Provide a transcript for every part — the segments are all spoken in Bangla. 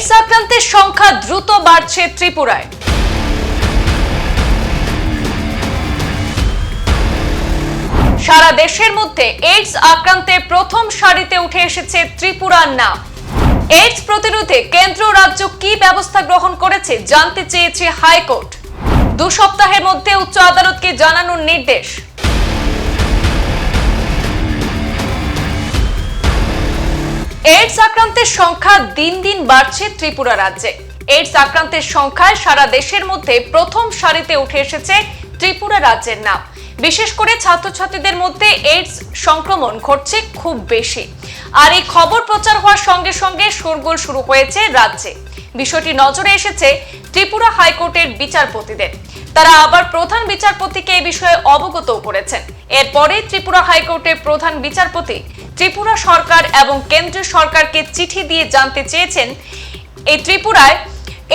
এইডস আক্রান্তের সংখ্যা দ্রুত বাড়ছে ত্রিপুরায়। সারা দেশের মধ্যে এইডস আক্রান্তের প্রথম সারিতে উঠে এসেছে ত্রিপুরার নাম। এইডস প্রতিরোধে কেন্দ্র রাজ্য কি ব্যবস্থা গ্রহণ করেছে জানতে চেয়েছে হাইকোর্ট। দু সপ্তাহের মধ্যে উচ্চ আদালতকে জানানোর নির্দেশ। এইডস আক্রান্তের সংখ্যা দিন দিন বাড়ছে ত্রিপুরা রাজ্যে। এইডস আক্রান্তের সংখ্যায় সারা দেশের মধ্যে প্রথম সারিতে উঠে এসেছে ত্রিপুরা রাজ্যের নাম। বিশেষ করে ছাত্রছাত্রীদের মধ্যে এইডস সংক্রমণ ঘটছে খুব বেশি। আর এই খবর প্রচার হওয়ার সঙ্গে সঙ্গে শোরগোল শুরু হয়েছে রাজ্যে। বিষয়টি নজরে এসেছে ত্রিপুরা হাইকোর্টের বিচারপতিদের। তারা আবার প্রধান বিচারপতিকে এই বিষয়ে অবগত করেছেন। এরপরে ত্রিপুরা হাইকোর্টের প্রধান বিচারপতি ত্রিপুরা সরকার এবং কেন্দ্রীয় সরকারকে চিঠি দিয়ে জানতে চেয়েছেন, এই ত্রিপুরায়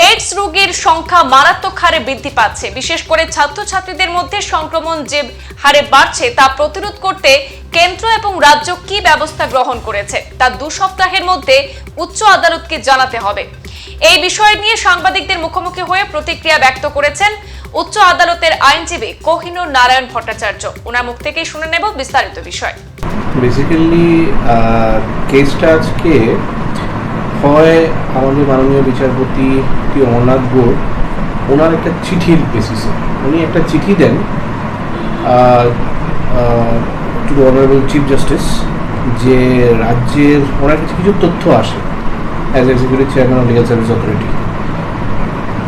এইডস রোগীর সংখ্যা মারাত্মক হারে বৃদ্ধি পাচ্ছে। বিশেষ করে ছাত্রছাত্রীদের মধ্যে সংক্রমণ যে হারে বাড়ছে তা প্রতিরোধ করতে কেন্দ্র এবং রাজ্য কি ব্যবস্থা গ্রহণ করেছে, তা দু সপ্তাহের মধ্যে উচ্চ আদালতকে জানাতে হবে। এই বিষয় নিয়ে সাংবাদিকদের মুখোমুখি হয়ে প্রতিক্রিয়া ব্যক্ত করেছেন উচ্চ আদালতের আইনজীবী কোহিনুর নারায়ণ ভট্টাচার্য। ওনার মুখ থেকেই শুনে নেব বিস্তারিত বিষয়। বেসিক্যালি কেসটা আজকে হয় আমাদের মাননীয় বিচারপতি টি অমরনাথ বোর্ড ওনার একটা চিঠির বেসিসে উনি একটা চিঠি দেন টু অনারেবল চিফ জাস্টিস যে রাজ্যের, ওনার কাছে কিছু তথ্য আসে। As executive chairman of legal service authority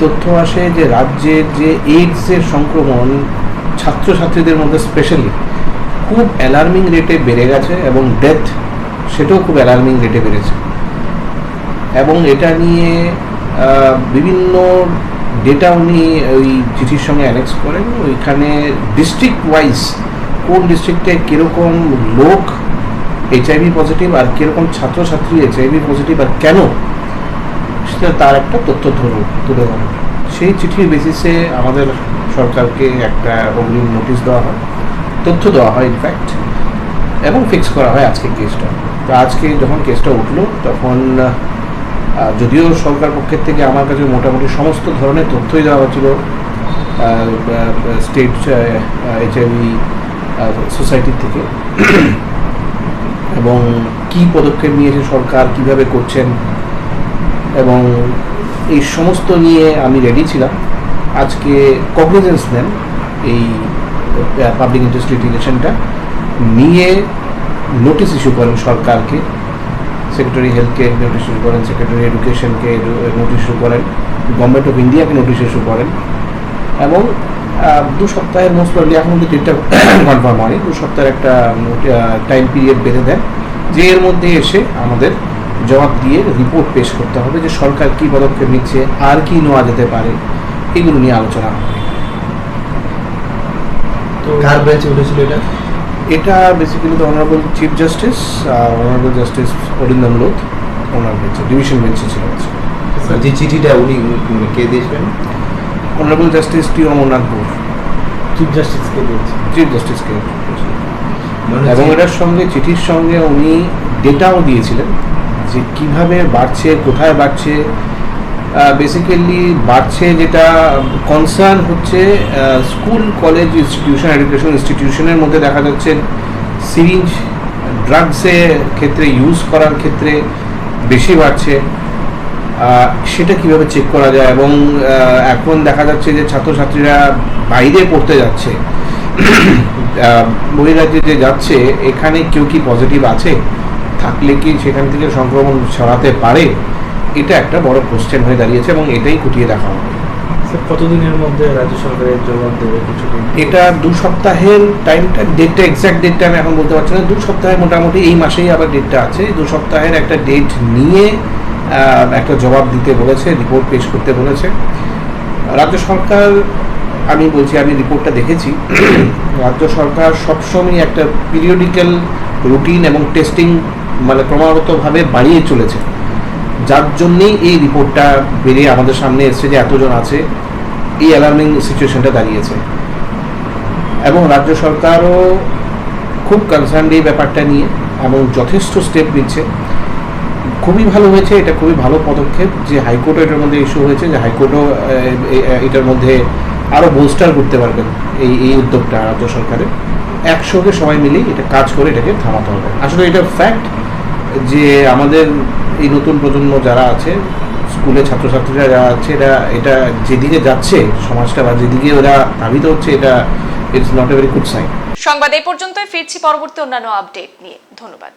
তথ্য আসে যে রাজ্যের যে এইডসের সংক্রমণ ছাত্রছাত্রীদের মধ্যে স্পেশালি খুব অ্যালার্মিং রেটে বেড়ে গেছে এবং ডেথ সেটাও খুব অ্যালার্মিং রেটে বেড়েছে। এবং এটা নিয়ে বিভিন্ন ডেটা উনি ওই চিঠির সঙ্গে অ্যানেক্স করেন। ওইখানে ডিস্ট্রিক্ট ওয়াইজ কোন ডিস্ট্রিক্টে কীরকম লোক এইচআইভি পজিটিভ আর কীরকম ছাত্রছাত্রী এইচআইভি পজিটিভ আর কেন? সেটা তার একটা তথ্য ধরুন, তুলে ধরেন। সেই চিঠির বেসিসে আমাদের সরকারকে একটা অগ্রিম নোটিশ দেওয়া হয়, তথ্য দেওয়া হয় ইনফ্যাক্ট এবং ফিক্স করা হয় আজকে কেসটা তো আজকে যখন কেসটা উঠল, তখন যদিও সরকার পক্ষের থেকে আমার কাছে মোটামুটি সমস্ত ধরনের তথ্যই দেওয়া হচ্ছিল স্টেট এইচআইভি সোসাইটির থেকে। এবং কি পদক্ষেপ নিয়েছে সরকার, কীভাবে করছেন, এবং এই সমস্ত নিয়ে আমি রেডি ছিলাম। আজকে কগনিজেন্স নেন এই পাবলিক ইন্টারেস্ট লিটিগেশনটা নিয়ে নোটিশ ইস্যু করেন সরকারকে। সেক্রেটারি হেলথকে নোটিশ ইস্যু করেন সেক্রেটারি এডুকেশনকে নোটিশ ইস্যু করেন গভর্নমেন্ট অফ ইন্ডিয়াকে নোটিশ ইস্যু করেন। এবং দু সপ্তাহের মোস্ট প্রবলি এখন কিন্তু ডেটটা কনফার্ম হয়নি। দু সপ্তাহের একটা টাইম পিরিয়ড বেঁধে দেন। যে এর মধ্যে এসে আমাদের জবাব দিয়ে রিপোর্ট পেশ করতে হবে যে সরকার কী পদক্ষেপ নিচ্ছে আর কি নেওয়া যেতে পারে এগুলো নিয়ে আলোচনা হবে। তো কার বেঞ্চে উঠেছিল এটা? এটা বেসিক্যালি তো অনারেবল চিফ জাস্টিস আর অনারেবল জাস্টিস অরিন্দম লোধ ওনার বেঞ্চে ডিভিশন বেঞ্চে ছিল যে চিঠিটা উনি কে দিয়েছিলেন? Honourable justice T Amarnath Bose chief জাস্টিসকে দিয়েছে। চিফ জাস্টিসকে মানে এবং এটার সঙ্গে চিঠির সঙ্গে উনি ডেটাও দিয়েছিলেন যে কীভাবে বাড়ছে কোথায় বাড়ছে। বেসিক্যালি বাড়ছে যেটা কনসার্ন হচ্ছে স্কুল কলেজ ইনস্টিটিউশন এডুকেশন ইনস্টিটিউশনের মধ্যে দেখা যাচ্ছে সিরিঞ্জ ড্রাগসের ক্ষেত্রে ইউজ করার ক্ষেত্রে বেশি বাড়ছে। সেটা কীভাবে চেক করা যায় এবং এখন দেখা যাচ্ছে যে ছাত্রছাত্রীরা বাইরে পড়তে যাচ্ছে। বহিরাজ্যে যে যাচ্ছে এখানে কেউ কি পজিটিভ আছে? থাকলে কি সেখান থেকে সংক্রমণ ছড়াতে পারে? এটা একটা বড় কোশ্চেন হয়ে দাঁড়িয়েছে এবং এটাই খুঁটিয়ে দেখা হবে। কতদিনের মধ্যে রাজ্য সরকারের জবাব দেবে কিছু এটা দু সপ্তাহের টাইমটা ডেটটা এক্স্যাক্ট ডেটটা আমি এখন বলতে পারছি না। দু সপ্তাহে মোটামুটি এই মাসেই আবার ডেটটা আছে। দু সপ্তাহের একটা ডেট নিয়ে একটা জবাব দিতে বলেছে রিপোর্ট পেশ করতে বলেছে। রাজ্য সরকার, আমি বলছি, আমি রিপোর্টটা দেখেছি। রাজ্য সরকার সবসময় একটা পিরিয়ডিক্যাল রুটিন এবং টেস্টিং মানে ক্রমাগতভাবে বাড়িয়ে চলেছে। যার জন্যেই এই রিপোর্টটা বেরিয়ে আমাদের সামনে এসছে যে এতজন আছে, এই অ্যালার্মিং সিচুয়েশনটা দাঁড়িয়েছে। এবং রাজ্য সরকারও খুব কনসার্ন এই ব্যাপারটা নিয়ে এবং যথেষ্ট স্টেপ নিচ্ছে। খুবই ভালো হয়েছে, এটা খুবই ভালো পদক্ষেপ যে হাইকোর্টও এটার মধ্যে ইস্যু হয়েছে, যে হাইকোর্টও এটার মধ্যে আরও বোস্টার করতে পারবেন এই এই উদ্যোগটা রাজ্য সরকারের। একসঙ্গে সবাই মিলেই এটা কাজ করে এটাকে থামাতে হবে। আসলে এটা ফ্যাক্ট যে আমাদের এই নতুন প্রজন্ম যারা আছে, স্কুলে ছাত্রছাত্রীরা যারা আছে এটা এটা যেদিকে যাচ্ছে সমাজটা বা যেদিকে ওরা ধাবিত হচ্ছে, এটা it's not a very good sign সংবাদ এই পর্যন্তই, ফিরছি পরবর্তী অন্যান্য আপডেট নিয়ে। ধন্যবাদ।